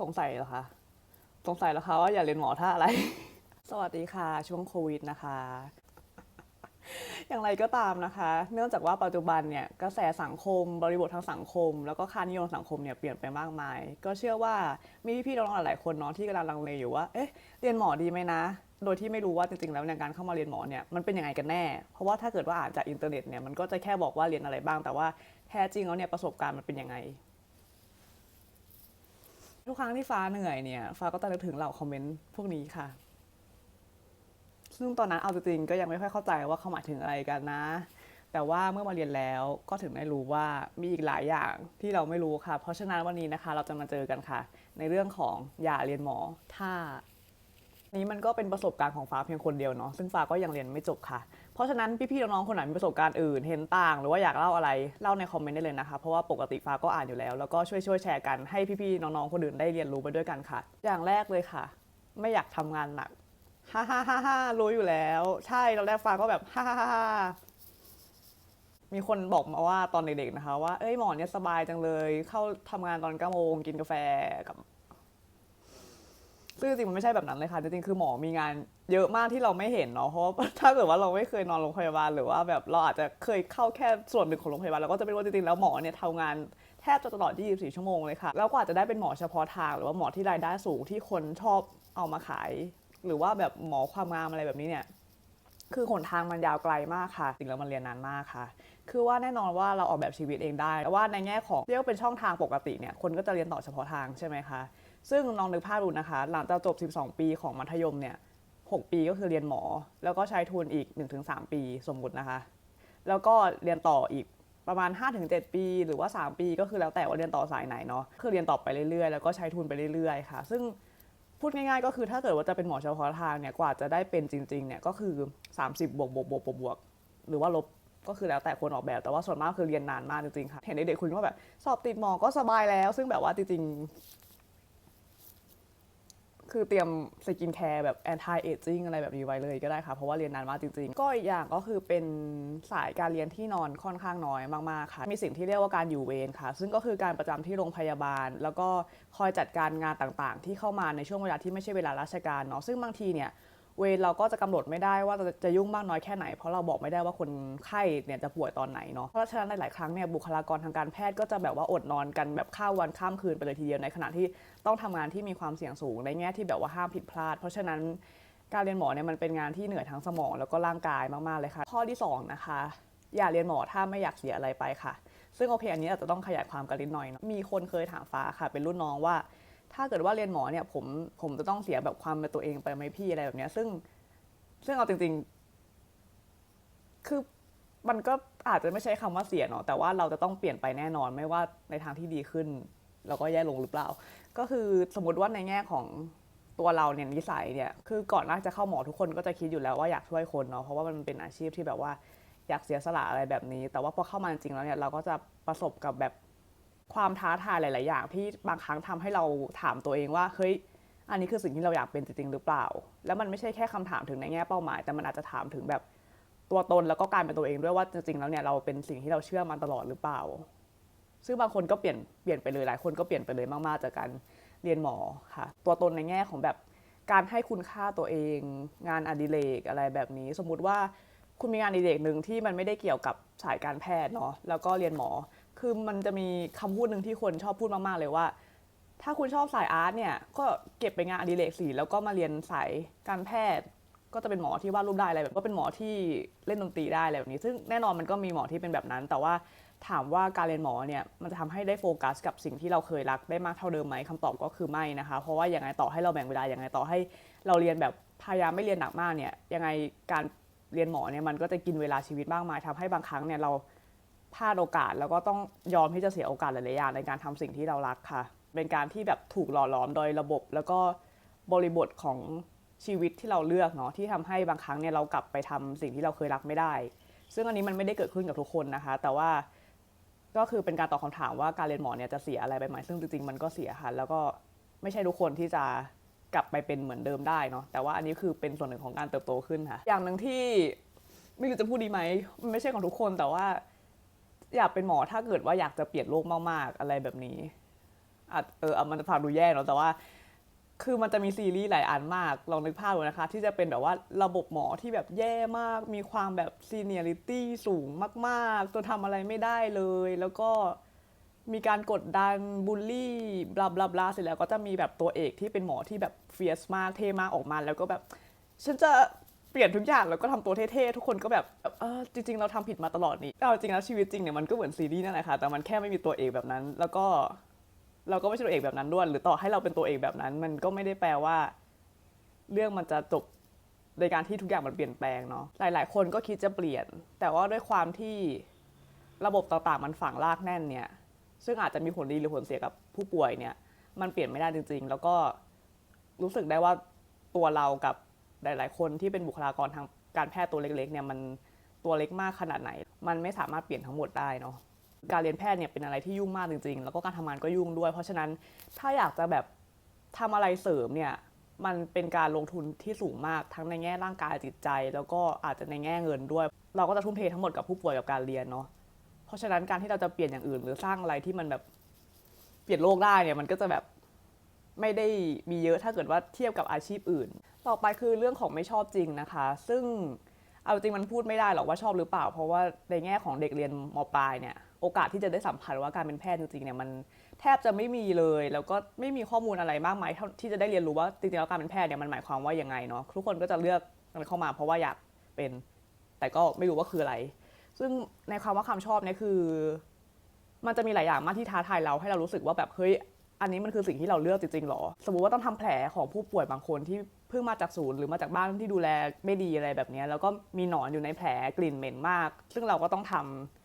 สงสัยเหรอคะ สงสัยเหรอคะว่าอย่าเรียนหมอท่าอะไร สวัสดีค่ะ ช่วงโควิดนะคะ อย่างไรก็ตามนะคะ เนื่องจากว่าปัจจุบันเนี่ยกระแสสังคมบริบททางสังคม แล้วก็ค่านิยมสังคมเนี่ยเปลี่ยนไปมากมาย ก็เชื่อว่ามีพี่ๆน้องๆหลายๆคนเนาะที่กำลังลังเลอยู่ว่า เอ๊ะเรียนหมอดีไหมนะโดยที่ไม่รู้ว่าจริงๆ แล้วในการเข้ามาเรียนหมอเนี่ยมันเป็นยังไงกันแน่ เพราะว่าถ้าเกิดว่าอ่านจากอินเทอร์เน็ตเนี่ยมันก็จะแค่บอกว่าเรียนอะไรบ้าง แต่ว่าแท้จริงแล้วเนี่ยประสบการณ์มันเป็นยังไง ทุกครั้งที่ฟ้าเหนื่อยเนี่ยฟ้าก็จะนึกถึงเหล่าคอมเมนต์พวกนี้ค่ะ ซึ่งตอนนั้นเอาจริงๆก็ยังไม่ค่อยเข้าใจว่าเขาหมายถึงอะไรกันนะ แต่ว่าเมื่อมาเรียนแล้วก็ถึงได้รู้ว่ามีอีกหลายอย่างที่เราไม่รู้ค่ะ เพราะฉะนั้นวันนี้นะคะ เราจะมาเจอกันค่ะ ในเรื่องของอย่าเรียนหมอถ้านี้มันก็เป็นประสบการณ์ของฟ้าเพียงคนเดียวเนาะซึ่งฟ้าก็ยังเรียนไม่จบค่ะ ราะฉะนั้นพี่ๆน้องๆคนไหนมีประสบการณ์อื่นเห็นต่าง หรือว่าอยากเล่าอะไรเล่าในคอมเมนต์ได้เลยนะคะเพราะว่าปกติฟ้าก็อ่านอยู่แล้ว แล้วก็ช่วยช่วยๆแชร์กันให้พี่ๆน้องๆคนอื่นได้เรียนรู้ไปด้วยกันค่ะ อย่างแรกเลยค่ะ ไม่อยากทำงานหนักฮ่าฮ่าฮ่าฮ่ารู้อยู่แล้ว ใช่ตอนแรกฟ้าก็แบบฮ่าฮ่าฮ่ามีคนบอกมาว่าตอนเด็กๆนะคะ ว่าเอ้ยหมอนเนี่ยสบายจังเลย เข้าทำงานตอนเก้าโมงกินกาแฟกับ ซึ่งจริงๆมันไม่ใช่แบบนั้นเลยค่ะ จริงๆ คือหมอมีงานเยอะมากที่เราไม่เห็นเนาะ เพราะว่าถ้าเกิดว่าเราไม่เคยนอนโรงพยาบาล หรือว่าแบบเราอาจจะเคยเข้าแค่ส่วนหนึ่งของโรงพยาบาลเราก็จะไม่รู้ว่าจริงๆ แล้วหมอเนี่ยทำงานแทบจะตลอด 24 ชั่วโมงเลยค่ะ แล้วก็อาจจะได้เป็นหมอเฉพาะทาง หรือว่าหมอที่รายได้สูงที่คนชอบเอามาขาย หรือว่าแบบหมอความงามอะไรแบบนี้เนี่ย คือหนทางมันยาวไกลมากค่ะจริงแล้วมันเรียนนานมากค่ะคือว่าแน่นอนว่าเราออกแบบชีวิตเองได้แต่ว่าในแง่ของเรียกว่าเป็นช่องทางปกติเนี่ยคนก็จะเรียนต่อเฉพาะทางใช่ไหมคะ ซึ่งลองนึกภาพดูนะคะ หลังจากจบ 12 ปีของมัธยมเนี่ย 6 ปีก็คือเรียนหมอ แล้วก็ใช้ทุนอีก 1-3 ปีสมมุตินะคะ แล้วก็เรียนต่ออีกประมาณ 5-7 ปี หรือว่า 3 ปีก็คือแล้วแต่ว่าเรียนต่อสายไหนเนาะคือเรียนต่อไปเรื่อยๆ แล้วก็ใช้ทุนไปเรื่อยๆ ค่ะ ซึ่งพูดง่ายๆ ก็คือถ้าเกิดว่าจะเป็นหมอเฉพาะทางเนี่ย กว่าจะได้เป็นจริงๆ เนี่ย ก็คือ 30 บวกบวกบวกบวกบวกหรือว่าลบก็คือแล้วแต่คนออกแบบ แต่ว่าส่วนมากคือเรียนนานมากจริงๆ ค่ะ เห็นเด็กๆคุยว่าแบบสอบติดหมอก็สบายแล้ว ซึ่งแบบว่าจริงๆ คือเตรียมสกินแคร์แบบ anti aging อะไรแบบนี้ไว้เลยก็ได้ค่ะ เพราะว่าเรียนนานมากจริงๆ ก็อีกอย่างก็คือเป็นสายการเรียนที่นอนค่อนข้างน้อยมากๆค่ะ มีสิ่งที่เรียกว่าการอยู่เวรค่ะ ซึ่งก็คือการประจำที่โรงพยาบาล แล้วก็คอยจัดการงานต่างๆ ที่เข้ามาในช่วงเวลาที่ไม่ใช่เวลาราชการเนาะซึ่งบางทีเนี่ย เวรเราก็จะกำหนดไม่ได้ว่าจะจะยุ่งมากน้อยแค่ไหน เพราะเราบอกไม่ได้ว่าคนไข้เนี่ยจะป่วยตอนไหนเนาะเพราะฉะนั้นหลาย ๆ ครั้งเนี่ยบุคลากรทางการแพทย์ก็จะแบบว่าอดนอนกันแบบข้ามวันข้ามคืนไปเลยทีเดียวในขณะที่ต้องทำงานที่มีความเสี่ยงสูงในแง่ที่แบบว่าห้ามผิดพลาด เพราะฉะนั้นการเรียนหมอเนี่ยมันเป็นงานที่เหนื่อยทั้งสมองแล้วก็ร่างกายมาก ๆ เลยค่ะ ข้อที่ 2 นะคะ อย่าเรียนหมอถ้าไม่อยากเสียอะไรไปค่ะ ซึ่งโอเคอันนี้อาจจะต้องขยายความกันนิดหน่อยเนอะมีคนเคยถามฟ้าค่ะ เป็นรุ่นน้องว่า ถ้าเกิดว่าเรียนหมอเนี่ยผมผมจะต้องเสียแบบความเป็นตัวเองไปไหมพี่อะไรแบบเนี้ย ซึ่งซึ่งเอาจริง ๆ คือมันก็อาจจะไม่ใช่คำว่าเสียเนาะแต่ว่าเราจะต้องเปลี่ยนไปแน่นอนไม่ว่าในทางที่ดีขึ้นแล้วก็แย่ลงหรือเปล่า ก็คือสมมติว่าในแง่ของตัวเราเนี่ยนิสัยเนี่ยคือก่อนหน้าจะเข้าหมอทุกคนก็จะคิดอยู่แล้วว่าอยากช่วยคนเนาะเพราะว่ามันเป็นอาชีพที่แบบว่าอยากเสียสละอะไรแบบนี้ แต่ว่าพอเข้ามาจริงแล้วเนี่ยเราก็จะประสบกับแบบ ความท้าทายหลาย ๆ อย่าง ที่บางครั้งทำให้เราถามตัวเองว่าเฮ้ยอันนี้คือสิ่งที่เราอยากเป็นจริง ๆ หรือเปล่า แล้วมันไม่ใช่แค่คำถามถึงในแง่เป้าหมาย แต่มันอาจจะถามถึงแบบตัวตนแล้วก็การเป็นตัวเองด้วยว่าจริง ๆ แล้วเนี่ยเราเป็นสิ่งที่เราเชื่อมาตลอดหรือเปล่า ซึ่งบางคนก็เปลี่ยนเปลี่ยนไปเลยหลายคนก็เปลี่ยนไปเลยมาก ๆ จากการเรียนหมอค่ะ ตัวตนในแง่ของแบบการให้คุณค่าตัวเอง งานอดิเรกอะไรแบบนี้ สมมุติว่าคุณมีงานอดิเรกหนึ่งที่มันไม่ได้เกี่ยวกับสายการแพทย์เนาะแล้วก็เรียนหมอ คือมันจะมีคำพูดหนึ่งที่คนชอบพูดมาก ๆ เลยว่า ถ้าคุณชอบสายอาร์ตเนี่ยก็เก็บไปงานอดิเรกสิแล้วก็มาเรียนสายการแพทย์ ก็จะเป็นหมอที่วาดรูปได้อะไรแบบก็เป็นหมอที่เล่นดนตรีได้อะไรแบบนี้ ซึ่งแน่นอนมันก็มีหมอที่เป็นแบบนั้น แต่ว่าถามว่าการเรียนหมอเนี่ยมันจะทำให้ได้โฟกัสกับสิ่งที่เราเคยรักได้มากเท่าเดิมไหมคำตอบก็คือไม่นะคะ เพราะว่าอย่างไงต่อให้เราแบ่งเวลาอย่างไงต่อให้เราเรียนแบบพยายามไม่เรียนหนักมากเนี่ยยังไงการเรียนหมอเนี่ยมันก็จะกินเวลาชีวิตมากมายทำให้บางครั้งเนี่ยเรา พลาดโอกาสแล้วก็ต้องยอมที่จะเสียโอกาสหลายๆอย่างในการทำสิ่งที่เรารักค่ะ เป็นการที่แบบถูกหล่อหลอมโดยระบบ แล้วก็บริบทของชีวิตที่เราเลือกเนาะที่ทำให้บางครั้งเนี่ยเรากลับไปทำสิ่งที่เราเคยรักไม่ได้ ซึ่งอันนี้มันไม่ได้เกิดขึ้นกับทุกคนนะคะ แต่ว่าก็คือเป็นการตอบคำถามว่าการเรียนหมอเนี่ยจะเสียอะไรไปไหมซึ่งจริงๆมันก็เสียค่ะแล้วก็ไม่ใช่ทุกคนที่จะกลับไปเป็นเหมือนเดิมได้เนาะแต่ว่าอันนี้คือเป็นส่วนหนึ่งของการเติบโตขึ้นค่ะ อย่างหนึ่งที่ไม่รู้จะพูดดีไหมมันไม่ใช่ของทุกคนแต่ว่า อยากเป็นหมอถ้าเกิดว่าอยากจะเปลี่ยนโลกมาก ๆ อะไรแบบนี้อาจเออมันจะฟังดูแย่เนอะแต่ว่า คือมันจะมีซีรีส์หลายอันมาก ลองนึกภาพดูนะคะ ที่จะเป็นแบบว่าระบบหมอที่แบบแย่มาก มีความแบบซีเนียริตี้สูงมากๆจนทำอะไรไม่ได้เลย แล้วก็มีการกดดันบูลลี่บลาบลาบลาเสร็จแล้วก็จะมีแบบตัวเอกที่เป็นหมอที่แบบเฟียสมากเท่มากออกมา แล้วก็แบบ ฉันจะ เปลี่ยนทุกอย่างแล้วก็ทำตัวเท่ๆ ทุกคนก็แบบเออจริงๆ เราทำผิดมาตลอดนี่เอาจริงแล้วชีวิตจริงเนี่ยมันก็เหมือนซีรีส์นั่นแหละค่ะแต่มันแค่ไม่มีตัวเอกแบบนั้น แล้วก็เราก็ไม่ใช่ตัวเอกแบบนั้นด้วย หรือต่อให้เราเป็นตัวเอกแบบนั้น มันก็ไม่ได้แปลว่า เรื่องมันจะจบในการที่ทุกอย่างมันเปลี่ยนแปลงเนาะหลาย ๆ คนก็คิดจะเปลี่ยน แต่ว่าด้วยความที่ระบบต่างๆ มันฝังรากแน่นเนี่ย ซึ่งอาจจะมีผลดีหรือผลเสียกับผู้ป่วยเนี่ย มันเปลี่ยนไม่ได้จริง ๆ แล้วก็รู้สึกได้ว่าตัวเรากับ หลาย ๆ คนที่เป็นบุคลากรทางการแพทย์ตัวเล็กๆเนี่ยมันตัวเล็กมากขนาดไหน มันไม่สามารถเปลี่ยนทั้งหมดได้เนาะการเรียนแพทย์เนี่ยเป็นอะไรที่ยุ่งมากจริง ๆ แล้วก็การทำงานก็ยุ่งด้วย เพราะฉะนั้นถ้าอยากจะแบบทำอะไรเสริมเนี่ยมันเป็นการลงทุนที่สูงมากทั้งในแง่ร่างกายจิตใจ แล้วก็อาจจะในแง่เงินด้วย เราก็จะทุ่มเททั้งหมดกับผู้ป่วยกับการเรียนเนาะเพราะฉะนั้นการที่เราจะเปลี่ยนอย่างอื่น หรือสร้างอะไรที่มันแบบเปลี่ยนโลกได้เนี่ยมันก็จะแบบไม่ได้มีเยอะถ้าเกิดว่าเทียบกับอาชีพอื่น ต่อไปคือเรื่องของไม่ชอบจริงนะคะ ซึ่งเอาจริงมันพูดไม่ได้หรอกว่าชอบหรือเปล่า เพราะว่าในแง่ของเด็กเรียนมปลายเนี่ยโอกาสที่จะได้สัมผัสว่าการเป็นแพทย์จริงๆเนี่ยมันแทบจะไม่มีเลย แล้วก็ไม่มีข้อมูลอะไรมากมายที่จะได้เรียนรู้ว่าจริงๆแล้วการเป็นแพทย์เนี่ยมันหมายความว่ายังไงเนาะทุกคนก็จะเลือกมันเข้ามาเพราะว่าอยากเป็น แต่ก็ไม่รู้ว่าคืออะไร ซึ่งในความว่าคำชอบเนี่ยคือ มันจะมีหลายอย่างมากที่ท้าทายเราให้เรารู้สึกว่าแบบเฮ้ย อันนี้มันคือสิ่งที่เราเลือกจริงๆหรอ สมมติว่าต้องทำแผลของผู้ป่วยบางคนที่เพิ่งมาจากศูนย์หรือมาจากบ้านที่ดูแลไม่ดีอะไรแบบนี้แล้วก็มีหนอนอยู่ในแผลกลิ่นเหม็นมาก ซึ่งเราก็ต้องท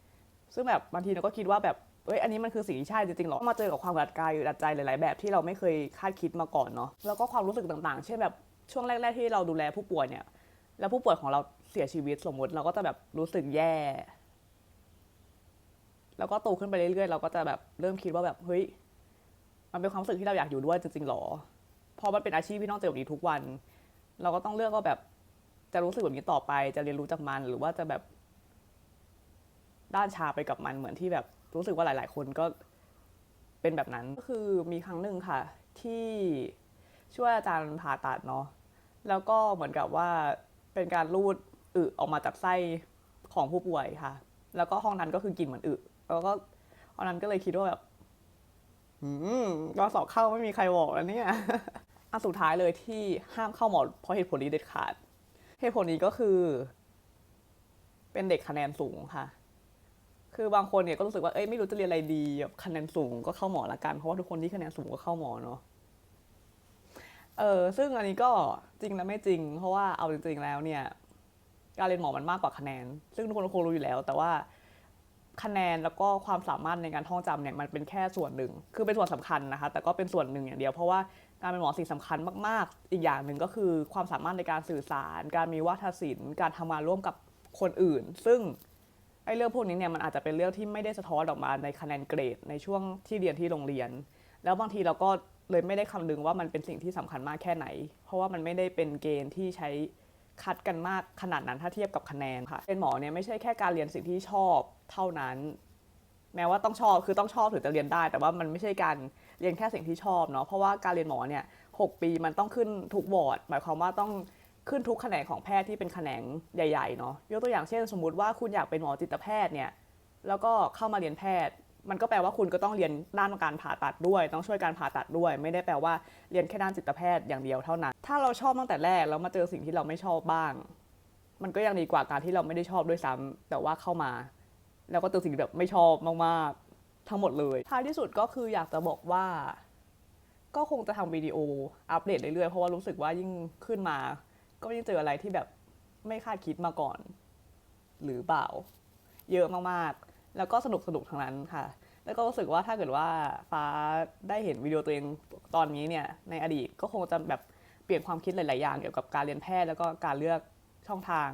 ำซึ่งแบบบางทีเราก็คิดว่าแบบเอ้ยอันนี้มันคือสิ่งที่ใช่จริงๆหรอมาเจอกับความอัดกายหรืออัดใจหลายๆ แบบที่เราไม่เคยคาดคิดมาก่อนเนาะแล้วก็ความรู้สึกต่างๆ เช่นแบบช่วงแรก ๆ ที่เราดูแลผู้ป่วยเนี่ย แล้วผู้ป่วยของเราเสียชีวิตสมมติเราก็จะแบบรู้สึกแย่ แล้วก็โตขึ้นไปเรื่อยๆ เราก็จะแบบเริ่มคิดว่าแบบเฮ้ย มันเป็นความรู้สึกที่เราอยากอยู่ด้วยจริงๆหรอเพราะมันเป็นอาชีพที่ต้องเจอแบบนี้ทุกวัน เราก็ต้องเลือกว่าแบบจะรู้สึกแบบนี้ต่อไป จะเรียนรู้จากมันหรือว่าจะแบบ ด้านชาไปกับมันเหมือนที่แบบรู้สึกว่าหลาย ๆ คนก็เป็นแบบนั้นก็คือมีครั้งหนึ่งค่ะ ที่ช่วยอาจารย์ผ่าตัดเนาะแล้วก็เหมือนกับว่าเป็นการรูดอึออกมาจากไส้ของผู้ป่วยค่ะ แล้วก็ห้องนั้นก็คือกลิ่นเหมือนอึแล้วก็ตอนนั้นก็เลยคิดว่าแบบ อือสอบเข้าไม่มีใครบอกแล้วเนี่ยอันสุดท้ายเลยที่ห้ามเข้าหมอเพราะเหตุผลนี้เด็ดขาด เหตุผลนี้ก็คือ เป็นเด็กคะแนนสูงค่ะ คือบางคนเนี่ยก็รู้สึกว่าเอ้ยไม่รู้จะเรียนอะไรดีแบบคะแนนสูงก็เข้าหมอละกันเพราะว่าทุกคนที่คะแนนสูงก็เข้าหมอเนาะเออซึ่งอันนี้ก็จริงและไม่จริง เพราะว่าเอาจริงๆแล้วเนี่ย การเรียนหมอมันมากกว่าคะแนน ซึ่งทุกคนคงรู้อยู่แล้ว แต่ว่า คะแนนแล้วก็ความสามารถในการท่องจำเนี่ยมันเป็นแค่ส่วนหนึ่ง คือเป็นส่วนสำคัญนะคะ แต่ก็เป็นส่วนหนึ่งอย่างเดียว เพราะว่าการเป็นหมอสิ่งสำคัญมาก ๆ อีกอย่างหนึ่งก็คือความสามารถในการสื่อสาร การมีวาทศิลป์ การทำงานร่วมกับคนอื่น ซึ่งไอ้เรื่องพวกนี้เนี่ยมันอาจจะเป็นเรื่องที่ไม่ได้สะท้อนออกมาในคะแนนเกรดในช่วงที่เรียนที่โรงเรียน แล้วบางทีเราก็เลยไม่ได้คำนึงว่ามันเป็นสิ่งที่สำคัญมากแค่ไหน เพราะว่ามันไม่ได้เป็นเกณฑ์ที่ใช้ คัดกันมากขนาดนั้นถ้าเทียบกับคะแนนค่ะ เป็นหมอเนี่ยไม่ใช่แค่การเรียนสิ่งที่ชอบเท่านั้น แม้ว่าต้องชอบคือต้องชอบถึงจะเรียนได้ แต่ว่ามันไม่ใช่การเรียนแค่สิ่งที่ชอบเนาะเพราะว่าการเรียนหมอเนี่ยหกปีมันต้องขึ้นทุกวอร์ดหมายความว่าต้องขึ้นทุกแขนงของแพทย์ที่เป็นแขนงใหญ่ๆเนาะยกตัวอย่างเช่น สมมุติว่าคุณอยากเป็นหมอจิตแพทย์เนี่ยแล้วก็เข้ามาเรียนแพทย์ มันก็แปลว่าคุณก็ต้องเรียนด้านการผ่าตัดด้วย ต้องช่วยการผ่าตัดด้วย ไม่ได้แปลว่าเรียนแค่ด้านจิตแพทย์อย่างเดียวเท่านั้น ถ้าเราชอบตั้งแต่แรกแล้วมาเจอสิ่งที่เราไม่ชอบบ้าง มันก็ยังดีกว่าการที่เราไม่ได้ชอบด้วยซ้ำแต่ว่าเข้ามา แล้วก็เจอสิ่งที่แบบไม่ชอบมากๆ ทั้งหมดเลยท้ายที่สุดก็คืออยากจะบอกว่า ก็คงจะทำวิดีโออัปเดตเรื่อยๆเพราะว่ารู้สึกว่ายิ่งขึ้นมา ก็ยิ่งเจออะไรที่แบบไม่คาดคิดมาก่อน หรือเปล่า เยอะมากๆ แล้วก็สนุกสนุกทั้งนั้นค่ะ แล้วก็รู้สึกว่าถ้าเกิดว่าฟ้าได้เห็นวิดีโอตัวเองตอนนี้เนี่ยในอดีตก็คงจะแบบเปลี่ยนความคิดหลาย ๆ อย่างเกี่ยวกับการเรียนแพทย์แล้วก็การเลือกช่องทาง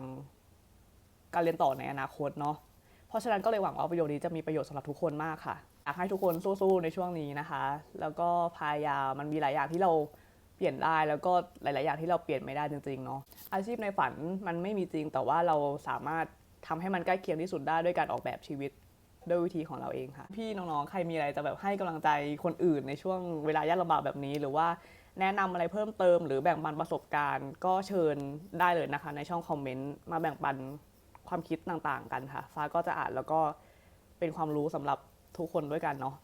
การเรียนต่อในอนาคตเนาะเพราะฉะนั้นก็เลยหวังว่าประโยชน์นี้จะมีประโยชน์สำหรับทุกคนมากค่ะอยากให้ทุกคนสู้ๆในช่วงนี้นะคะ แล้วก็พยายามมันมีหลายอย่างที่เราเปลี่ยนได้แล้วก็หลาย ๆ อย่างที่เราเปลี่ยนไม่ได้จริง ๆ เนาะอาชีพในฝันมันไม่มีจริงแต่ว่าเราสามารถทำให้มันใกล้เคียงที่สุดได้ด้วยการออกแบบชีวิต ด้วยวิธีของเราเองค่ะ พี่น้องๆ ใครมีอะไรจะแบบให้กำลังใจคนอื่นในช่วงเวลายากลำบากแบบนี้ หรือว่าแนะนำอะไรเพิ่มเติม หรือแบ่งปันประสบการณ์ ก็เชิญได้เลยนะคะ ในช่องคอมเมนต์มาแบ่งปันความคิดต่างๆ กันค่ะ ฟ้าก็จะอ่านแล้วก็เป็นความรู้สำหรับทุกคนด้วยกันเนาะ